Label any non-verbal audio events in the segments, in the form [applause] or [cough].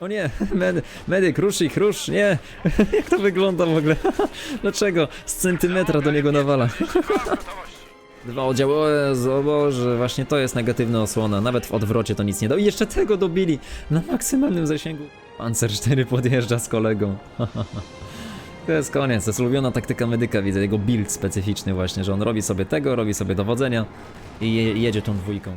O nie, medy, medyk, rusz ich, rusz, nie. [laughs] Jak to wygląda w ogóle? [laughs] Dlaczego? Z centymetra do niego nawala. [laughs] Dwa oddziały, o Jezu, Boże, właśnie to jest negatywna osłona, nawet w odwrocie to nic nie da. I jeszcze tego dobili na maksymalnym zasięgu. Pancer 4 podjeżdża z kolegą. To jest koniec, to jest ulubiona taktyka medyka, widzę, jego build specyficzny właśnie, że on robi sobie tego, robi sobie dowodzenia i je, jedzie tą dwójką.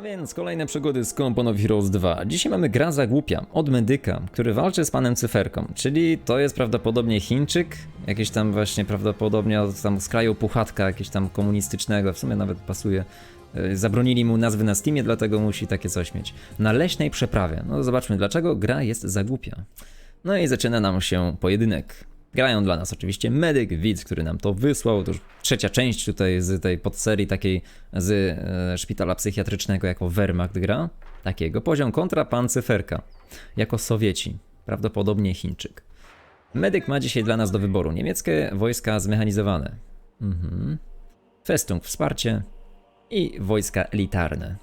A więc kolejne przygody z Compound of Heroes 2. Dzisiaj mamy gra Zagłupia od medyka, który walczy z panem Cyferką, czyli to jest prawdopodobnie Chińczyk, jakiś tam właśnie prawdopodobnie od tam z kraju Puchatka, jakiegoś tam komunistycznego, w sumie nawet pasuje. Yy, Zabronili mu nazwy na Steamie, dlatego musi takie coś mieć. Na leśnej przeprawie. No zobaczmy dlaczego gra jest Zagłupia. No i zaczyna nam się pojedynek. Grają dla nas oczywiście medyk, widz, który nam to wysłał. To już trzecia część tutaj z tej podserii takiej z e, szpitala psychiatrycznego jako Wehrmacht gra. Takiego. Poziom kontra pan Cyferka. Jako Sowieci. Prawdopodobnie Chińczyk. Medyk ma dzisiaj dla nas do wyboru niemieckie wojska zmechanizowane. Mhm. Festung wsparcie i wojska elitarne.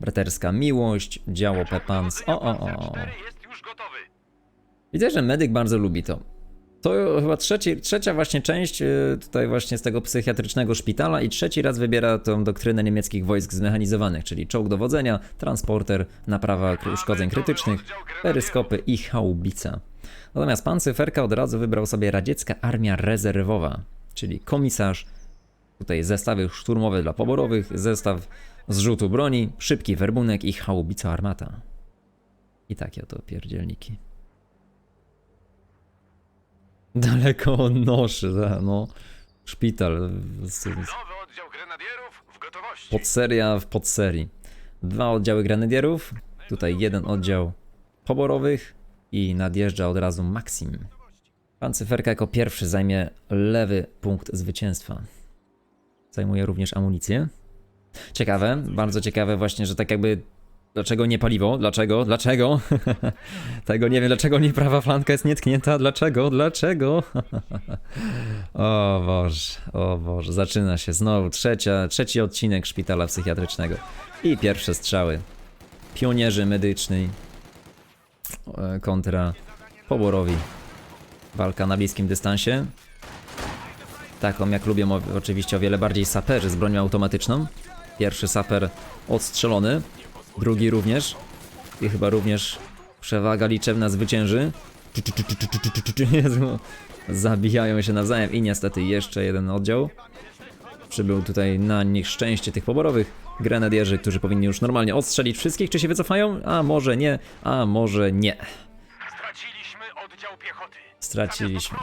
Braterska miłość, działo Pepans. O, o, o. Widzę, że medyk bardzo lubi to. To chyba trzeci, trzecia właśnie część e, tutaj właśnie z tego psychiatrycznego szpitala i trzeci raz wybiera tą doktrynę niemieckich wojsk zmechanizowanych, czyli czołg dowodzenia, transporter, naprawa uszkodzeń krytycznych, peryskopy i haubica. Natomiast pan Cyferka od razu wybrał sobie radziecka armia rezerwowa, czyli komisarz, tutaj zestawy szturmowe dla poborowych, zestaw zrzutu broni, szybki werbunek i haubica armata. I takie oto pierdzielniki. Daleko od noszy, da, no. Szpital. Nowy oddział grenadierów w gotowości. Podseria w podserii. Dwa oddziały grenadierów. Tutaj jeden oddział poborowych. I nadjeżdża od razu Maxim. Pan Cyferka jako pierwszy zajmie lewy punkt zwycięstwa. Zajmuje również amunicję. Ciekawe, bardzo ciekawe właśnie, że tak jakby Dlaczego nie paliwo? Dlaczego? Dlaczego? [laughs] Tego nie wiem, dlaczego nie prawa flanka jest nietknięta? Dlaczego? Dlaczego? [laughs] o Boże, o Boże, zaczyna się znowu trzecia, trzeci odcinek szpitala psychiatrycznego. I pierwsze strzały. Pionierzy medycznej e, kontra poborowi. Walka na bliskim dystansie. Taką jak lubią oczywiście o wiele bardziej saperzy z bronią automatyczną. Pierwszy saper odstrzelony, drugi również. I chyba również przewaga liczebna zwycięży. Jezu, Zabijają się nawzajem i niestety jeszcze jeden oddział. Przybył tutaj na nieszczęście tych poborowych grenadierzy, którzy powinni już normalnie odstrzelić wszystkich. Czy się wycofają? A może nie, a może nie. Straciliśmy oddział piechoty. Straciliśmy.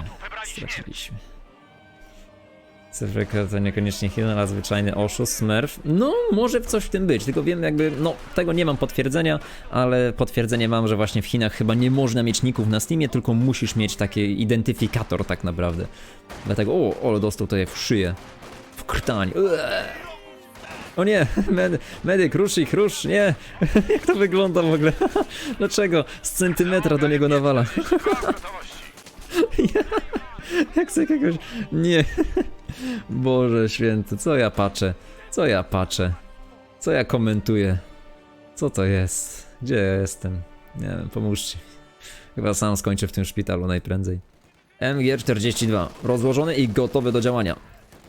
Straciliśmy. Cyfryka to niekoniecznie healer, a zwyczajny oszust, smurf. No, może w coś w tym być, tylko wiem jakby, no, tego nie mam potwierdzenia, ale potwierdzenie mam, że właśnie w Chinach chyba nie można mieć ników na Steamie, tylko musisz mieć taki identyfikator tak naprawdę. Dlatego, o, ale dostał tutaj w szyję. W krtań. O nie, [laughs] med, medyk, rusz ich, rusz, nie. [laughs] Jak to wygląda w ogóle? [laughs] Dlaczego? Z centymetra do niego nawala. [laughs] Jak z jakiegoś... Nie. [laughs] Boże święty, co ja patrzę? Co ja patrzę? Co ja komentuję? Co to jest? Gdzie ja jestem? Nie wiem, pomóżcie. Chyba sam skończę w tym szpitalu najprędzej. MG42 rozłożony i gotowy do działania.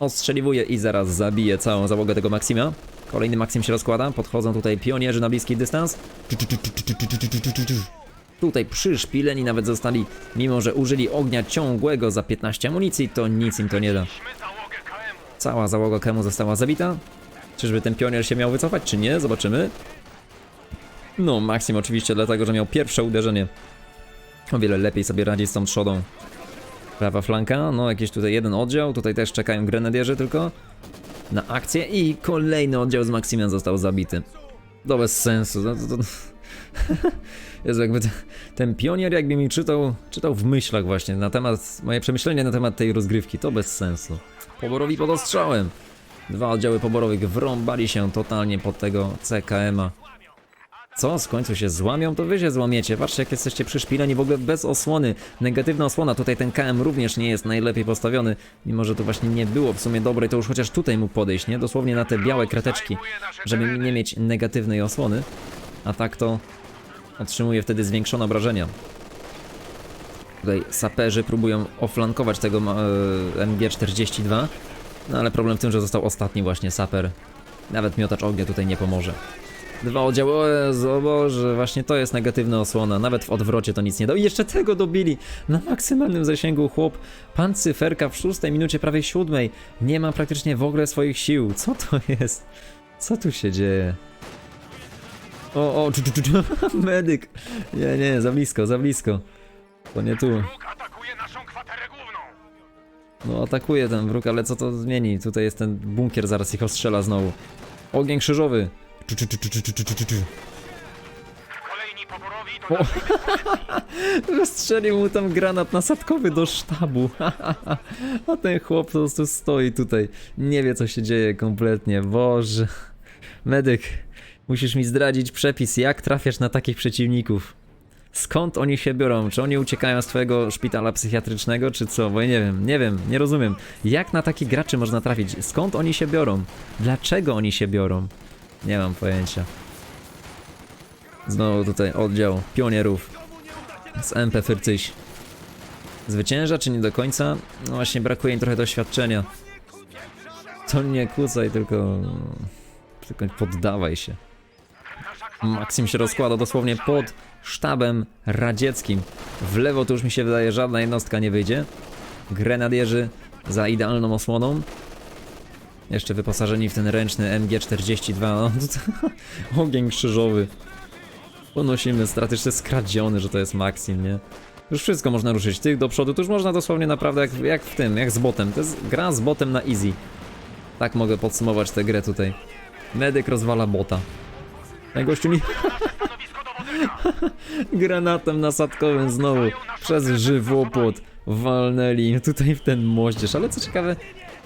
Ostrzeliwuje i zaraz zabije całą załogę tego Maksima. Kolejny Maksim się rozkłada, podchodzą tutaj pionierzy na bliski dystans. Tutaj przyszpileni nawet zostali, mimo że użyli ognia ciągłego za 15 amunicji, to nic im to nie da. Cała załoga Kemu została zabita. Czyżby ten pionier się miał wycofać, czy nie? Zobaczymy. No, Maxim oczywiście dlatego, że miał pierwsze uderzenie. O wiele lepiej sobie radzi z tą trzodą. Prawa flanka, no jakiś tutaj jeden oddział, tutaj też czekają grenadierzy tylko na akcję i kolejny oddział z Maximem został zabity. To bez sensu. To, to, to... [laughs] Jezu, jakby te, ten pionier jakby mi czytał, czytał w myślach właśnie na temat, moje przemyślenia na temat tej rozgrywki, to bez sensu. Poborowi pod ostrzałem. Dwa oddziały poborowych wrąbali się totalnie pod tego CKM-a. Co? Z końcu się złamią? To wy się złamiecie. Patrzcie, jak jesteście przyszpileni w ogóle bez osłony. Negatywna osłona. Tutaj ten KM również nie jest najlepiej postawiony. Mimo, że to właśnie nie było w sumie dobre, to już chociaż tutaj mógł podejść, nie? Dosłownie na te białe krateczki, żeby nie mieć negatywnej osłony. A tak to Otrzymuje wtedy zwiększone obrażenia. Tutaj saperzy próbują oflankować tego e, MG42, no ale problem w tym, że został ostatni właśnie saper. Nawet miotacz ognia tutaj nie pomoże. Dwa oddziały, o Boże, właśnie to jest negatywna osłona, nawet w odwrocie to nic nie da. I jeszcze tego dobili na maksymalnym zasięgu chłop, pan cyferka w szóstej minucie, prawie siódmej, nie ma praktycznie w ogóle swoich sił. Co to jest? Co tu się dzieje? O, o, czu, czu, czu, czu. [laughs] medyk! Nie, nie, za blisko, za blisko. To nie tu. Wróg atakuje naszą kwaterę główną. No atakuje ten wróg, ale co to zmieni? Tutaj jest ten bunkier, zaraz ich ostrzela znowu. Ogień krzyżowy! Czu, czu, czu, czu, czu, czu, czu, czu. Kolejni poborowi O. do naszej [laughs] Strzelił mu tam granat nasadkowy do sztabu. [laughs] A ten chłop po prostu stoi tutaj. Nie wie co się dzieje kompletnie. Boże. Medyk, musisz mi zdradzić przepis, jak trafiasz na takich przeciwników. Skąd oni się biorą? Czy oni uciekają z twojego szpitala psychiatrycznego, czy co? Bo ja nie wiem, nie wiem, nie rozumiem. Jak na takich graczy można trafić? Skąd oni się biorą? Dlaczego oni się biorą? Nie mam pojęcia. Znowu tutaj oddział pionierów z MP Fyrcyś. Zwycięża czy nie do końca? No właśnie brakuje im trochę doświadczenia. To nie kłócaj, tylko... Tylko poddawaj się. Maksim się rozkłada dosłownie pod sztabem radzieckim. W lewo to już mi się wydaje żadna jednostka nie wyjdzie. Grenadierzy za idealną osłoną. Jeszcze wyposażeni w ten ręczny MG42. No, [laughs] ogień krzyżowy. Ponosimy straty, jeszcze skradziony, że to jest Maxim, nie? Już wszystko można ruszyć. Tych do przodu, to już można dosłownie naprawdę jak, jak w tym, jak z botem. To jest gra z botem na easy. Tak mogę podsumować tę grę tutaj. Medyk rozwala bota. Ten gościu mi [laughs] granatem nasadkowym znowu przez żywopłot walnęli tutaj w ten moździerz. Ale co ciekawe,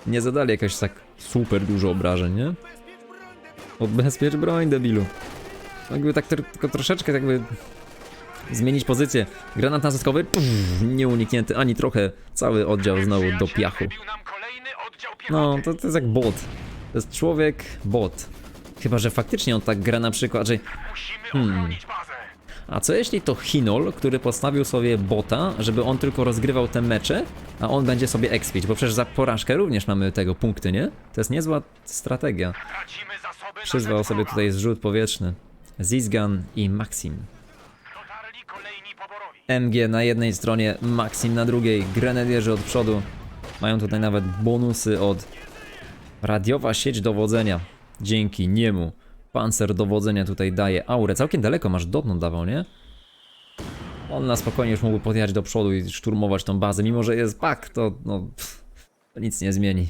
nie zadali jakoś tak super dużo obrażeń, nie? Odbezpiecz broń, debilu. Jakby tak tylko troszeczkę jakby zmienić pozycję. Granat nasadkowy, pff, nieuniknięty ani trochę. Cały oddział znowu do piachu. No, to, to jest jak bot. To jest człowiek, bot. Chyba, że faktycznie on tak gra na przykład, że... Musimy Hmm. A co jeśli to Hinol, który postawił sobie bota, żeby on tylko rozgrywał te mecze, a on będzie sobie expić, bo przecież za porażkę również mamy tego punkty, nie? To jest niezła strategia. Przyzwał sobie tutaj zrzut powietrzny. Zizgan i Maxim. MG na jednej stronie, Maxim na drugiej, grenadierzy od przodu. Mają tutaj nawet bonusy od radiowa sieć dowodzenia. Dzięki niemu pancer dowodzenia tutaj daje aurę. Całkiem daleko masz dotąd dawał, nie? On na spokojnie już mógł podjechać do przodu i szturmować tą bazę, mimo że jest pak, to no pff, to nic nie zmieni.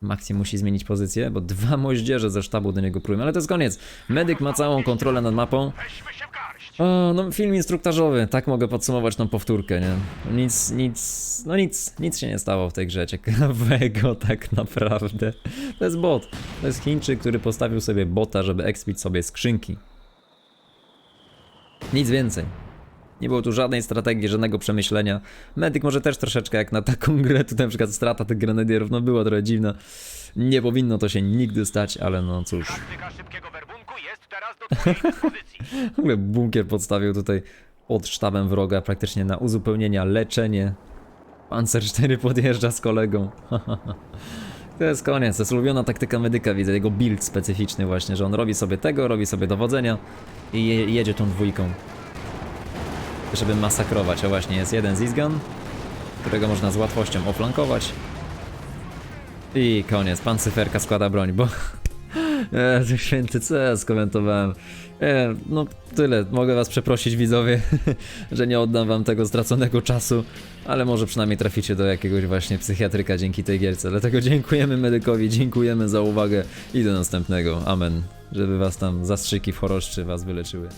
Maxim musi zmienić pozycję, bo dwa moździerze ze sztabu do niego próbują, ale to jest koniec. Medyk ma całą kontrolę nad mapą. O, no film instruktażowy, tak mogę podsumować tą powtórkę, nie? Nic, nic, no nic, nic się nie stało w tej grze ciekawego [laughs] tak naprawdę. To jest bot, to jest Chińczyk, który postawił sobie bota, żeby expić sobie skrzynki. Nic więcej. Nie było tu żadnej strategii, żadnego przemyślenia. Medyk może też troszeczkę jak na taką [laughs] grę, tutaj na przykład strata tych grenadierów, no była trochę dziwna. Nie powinno to się nigdy stać, ale no cóż. Taktyka szybkiego teraz do twojej dyspozycji. W ogóle bunkier podstawił tutaj pod sztabem wroga, praktycznie na uzupełnienia, leczenie. Pancer 4 podjeżdża z kolegą. [laughs] to jest koniec, to jest ulubiona taktyka medyka, widzę, jego build specyficzny właśnie, że on robi sobie tego, robi sobie dowodzenia i je, jedzie tą dwójką. Żeby masakrować, a właśnie jest jeden Zizgan, którego można z łatwością oflankować. I koniec, pan cyferka składa broń, bo E, to święty co skomentowałem. E, no tyle, mogę was przeprosić widzowie, [laughs] że nie oddam wam tego straconego czasu, ale może przynajmniej traficie do jakiegoś właśnie psychiatryka dzięki tej gierce. Dlatego dziękujemy medykowi, dziękujemy za uwagę i do następnego. Amen. Żeby was tam zastrzyki w choroszczy was wyleczyły.